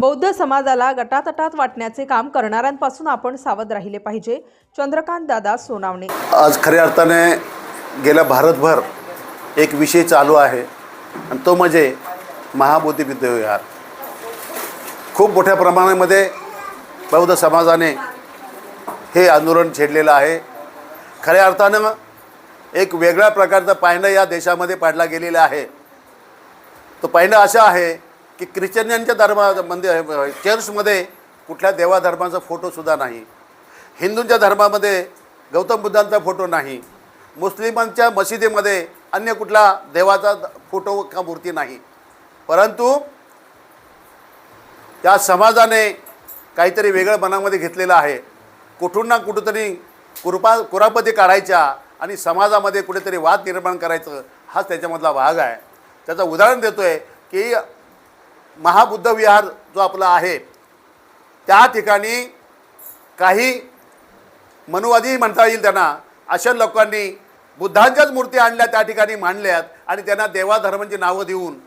बौद्ध समाजाला गटातटात वाटण्याचे काम करणाऱ्यांपासून आपण सावध राहिले पाहिजे. चंद्रकांत दादा सोनावणे. आज खऱ्या अर्थाने गेल्या भारतभर एक विषय चालू आहे आणि तो म्हणजे महाबोधी विद्याविहार खूप मोठ्या प्रमाणामध्ये बौद्ध समाजाने हे आंदोलन छेडलेलं आहे. खऱ्या अर्थानं एक वेगळ्या प्रकारचं पायंडा या देशामध्ये पाडला गेलेला आहे. तो पायंडा असा आहे की ख्रिश्चनांच्या धर्मा मंदिर चर्चमध्ये कुठल्या देवाधर्माचा फोटोसुद्धा नाही. हिंदूंच्या धर्मामध्ये गौतम बुद्धांचा फोटो नाही. मुस्लिमांच्या मशिदीमध्ये अन्य कुठला देवाचा फोटो का मूर्ती नाही. परंतु त्या समाजाने काहीतरी वेगळं मनामध्ये घेतलेलं आहे. कुठून ना कुठंतरी कुरपा कुरापती काढायच्या आणि समाजामध्ये कुठेतरी वाद निर्माण करायचं हाच त्याच्यामधला भाग आहे. त्याचं उदाहरण देतो आहे की महाबुद्ध विहार जो आपला आहे त्या ठिकाणी काही मनुवादी म्हणता येईल त्यांना अशा लोकांनी बुद्धांच्याच मूर्ती आणल्या त्या ठिकाणी मांडल्यात आणि त्यांना देवाधर्मांची नावं देऊन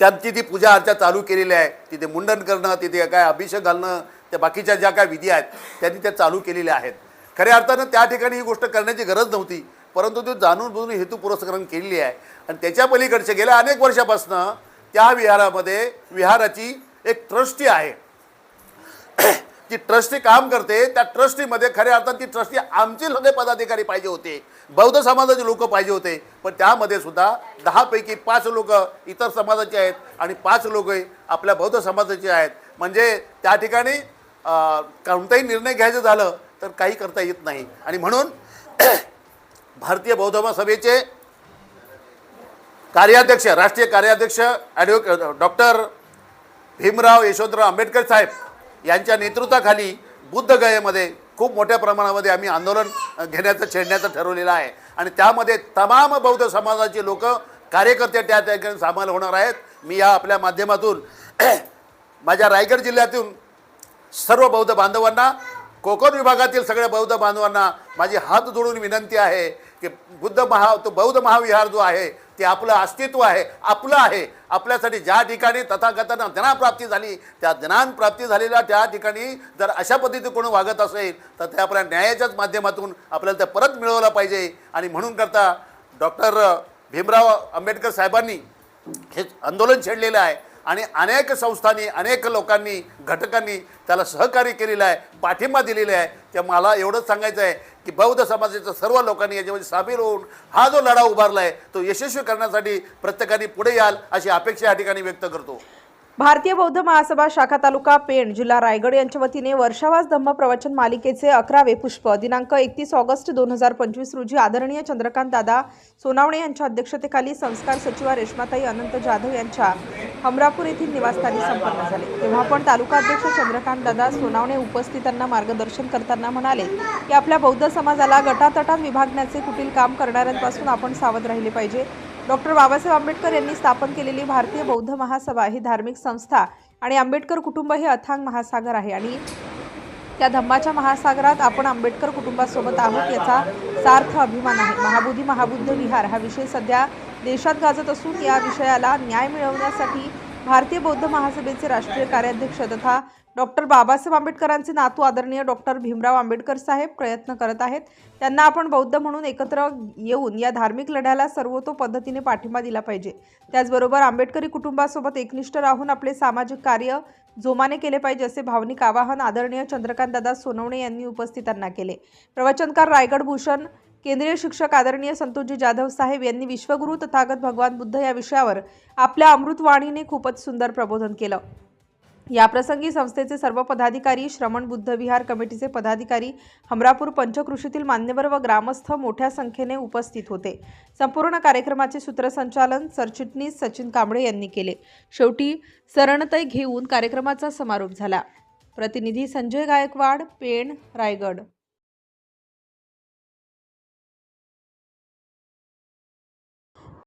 त्यांची ती पूजा अर्चा चालू केलेली आहे तिथे मुंडन करणं तिथे काय अभिषेक घालणं त्या बाकीच्या ज्या काय विधी आहेत त्यांनी त्या चालू केलेल्या आहेत. खऱ्या अर्थानं त्या ठिकाणी ही गोष्ट करण्याची गरज नव्हती परंतु ती जाणून बुजून हेतू पुरस्करण केलेली आहे. आणि त्याच्या पलीकडचे गेल्या अनेक वर्षापासनं त्या विहारामध्ये विहाराची एक ट्रस्टी आहे. ती ट्रस्टी काम करते त्या ट्रस्टीमध्ये खऱ्या अर्थात ती ट्रस्टी आमचे सगळे पदाधिकारी पाहिजे होते. बौद्ध समाजाचे लोक पाहिजे होते. पण त्यामध्ये सुद्धा दहापैकी पाच लोक इतर समाजाचे आहेत आणि पाच लोक आपल्या बौद्ध समाजाचे आहेत. म्हणजे त्या ठिकाणी कोणताही निर्णय घ्यायचं झालं तर काही करता येत नाही. आणि म्हणून भारतीय बौद्ध सभेचे कार्याध्यक्ष राष्ट्रीय कार्याध्यक्ष ॲडव्होके डॉक्टर भीमराव यशवंतराव आंबेडकर साहेब यांच्या नेतृत्वाखाली बुद्धगयेमध्ये खूप मोठ्या प्रमाणामध्ये आम्ही आंदोलन घेण्याचं छेडण्याचं ठरवलेलं आहे. आणि त्यामध्ये तमाम बौद्ध समाजाचे लोक कार्यकर्ते त्या ठिकाणी सामील होणार आहेत. मी या आपल्या माध्यमातून माझ्या रायगड जिल्ह्यातून सर्व बौद्ध बांधवांना कोकण विभागातील सगळ्या बौद्ध बांधवांना माझी हात जोडून विनंती आहे की बुद्ध महा तो बौद्ध महाविहार जो आहे ते आपलं अस्तित्व आहे आपलं आहे. आपल्यासाठी ज्या ठिकाणी तथाकथानं ज्ञानप्राप्ती झाली त्या ज्ञानप्राप्ती झालेल्या त्या ठिकाणी जर अशा पद्धतीने कोणी वागत असेल तर ते आपल्या न्यायाच्याच माध्यमातून आपल्याला ते परत मिळवलं पाहिजे. आणि म्हणून करता डॉक्टर भीमराव आंबेडकर साहेबांनी हे आंदोलन छेडलेलं आहे. आणि अनेक संस्थांनी अनेक लोकांनी घटकांनी त्याला सहकार्य केलेलं आहे पाठिंबा दिलेला आहे. त्या मला एवढंच सांगायचं आहे की बौद्ध समाजाच्या सर्व लोकांनी याच्यामध्ये सामील होऊन हा जो लढा उभारला आहे तो यशस्वी करण्यासाठी प्रत्येकाने पुढे याल अशी अपेक्षा या ठिकाणी व्यक्त करतो. भारतीय बौद्ध महासभा शाखा तालुका पेण जिल्हा रायगड यांच्या वतीने वर्षावास धम्म प्रवचन मालिकेचे अकरावे पुष्प दिनांक एकतीस ऑगस्ट दोन हजार पंचवीस रोजी आदरणीय चंद्रकांत दादा सोनावणे यांच्या अध्यक्षतेखाली संस्कार सचिवा रेश्माताई अनंत जाधव यांच्या हमरापूर येथील निवासस्थानी संपन्न झाले. तेव्हा पण तालुका अध्यक्ष चंद्रकांत दादा सोनावणे उपस्थितांना मार्गदर्शन करताना म्हणाले की आपल्या बौद्ध समाजाला गटातटात विभागण्याचे कुटील काम करणाऱ्यांपासून आपण सावध राहिले पाहिजे. डॉक्टर बाबासाहेब आंबेडकर यांनी स्थापन केलेली भारतीय बौद्ध महासभा ही धार्मिक संस्था आणि आंबेडकर कुटुंब हे अथांग महासागर आहे आणि त्या धम्माच्या महासागरात आपण आंबेडकर कुटुंबासोबत आहोत याचा सार्थ अभिमान आहे. महाबोधी महाबुद्ध विहार हा विषय सध्या देशात गाजत असून या विषयाला न्याय मिळवण्यासाठी भारतीय बौद्ध महासभेचे राष्ट्रीय कार्याध्यक्ष तथा डॉक्टर बाबासाहेब आंबेडकरांचे नातू आदरणीय डॉक्टर भीमराव आंबेडकर साहेब प्रयत्न करत आहेत. त्यांना आपण बौद्ध म्हणून एकत्र येऊन या धार्मिक लढ्याला सर्वतो पद्धतीने पाठिंबा दिला पाहिजे. त्याचबरोबर आंबेडकरी कुटुंबासोबत एकनिष्ठ राहून आपले सामाजिक कार्य जोमाने केले पाहिजे असे भावनिक आवाहन आदरणीय चंद्रकांतदादा सोनवणे यांनी उपस्थितांना केले. प्रवचनकार रायगड भूषण केंद्रीय शिक्षक आदरणीय संतोषजी जाधव साहेब यांनी विश्वगुरू तथागत भगवान बुद्ध या विषयावर आपल्या अमृतवाणीने खूपच सुंदर प्रबोधन केलं. याप्रसंगी संस्थेचे सर्व पदाधिकारी श्रमण बुद्ध विहार कमिटीचे पदाधिकारी हमरापूर पंचकृषीतील मान्यवर व ग्रामस्थ मोठ्या संख्येने उपस्थित होते. संपूर्ण कार्यक्रमाचे सूत्रसंचालन सरचिटणीस सचिन कांबळे यांनी केले. शेवटी सरणतय घेऊन कार्यक्रमाचा समारोप झाला. प्रतिनिधी संजय गायकवाड पेण रायगड.